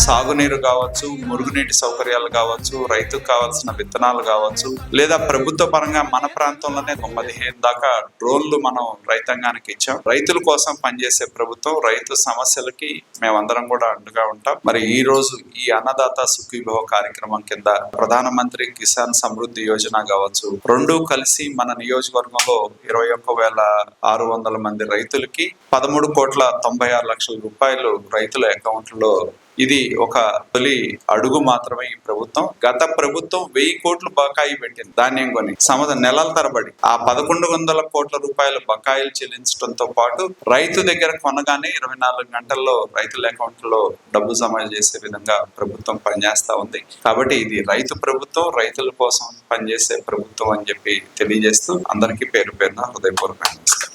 సాగునీరు కావచ్చు మురుగునీటి సౌకర్యాలు కావచ్చు రైతుకు కావాల్సిన విత్తనాలు కావచ్చు లేదా ప్రభుత్వ పరంగా మన ప్రాంతంలోనే ఒక పదిహేను దాకా డ్రోన్లు మనం రైతాంగానికి ఇచ్చాం. రైతుల కోసం పనిచేసే ప్రభుత్వం రైతు సమస్యలకి మేమందరం కూడా అండగా ఉంటాం. మరి ఈ రోజు ఈ అన్నదాత సుఖీభవ కార్యక్రమం కింద ప్రధానమంత్రి కిసాన్ సమృద్ధి యోజన కావచ్చు రెండు కలిసి మన నియోజకవర్గంలో ఇరవై ఒక్క వేల ఆరు వందల మంది రైతులకి పదమూడు కోట్ల తొంభై ఆరు లక్షల రూపాయలు రైతుల అకౌంట్లో ఇది ఒక తొలి అడుగు మాత్రమే ఈ ప్రభుత్వం. గత ప్రభుత్వం వెయ్యి కోట్లు బకాయి పెట్టింది ధాన్యం కొని. సమద నెలల తరబడి. ఆ పదకొండు వందల కోట్ల రూపాయల బకాయిలు చెల్లించడంతో పాటు రైతు దగ్గర కొనగానే ఇరవై నాలుగు గంటల్లో రైతుల అకౌంట్లో డబ్బు జమ చేసే విధంగా ప్రభుత్వం పనిచేస్తా ఉంది. కాబట్టి ఇది రైతు ప్రభుత్వం రైతుల కోసం పనిచేసే ప్రభుత్వం అని చెప్పి తెలియజేస్తూ అందరికీ పేరు పేరున హృదయపూర్వకంగా నమస్కారం.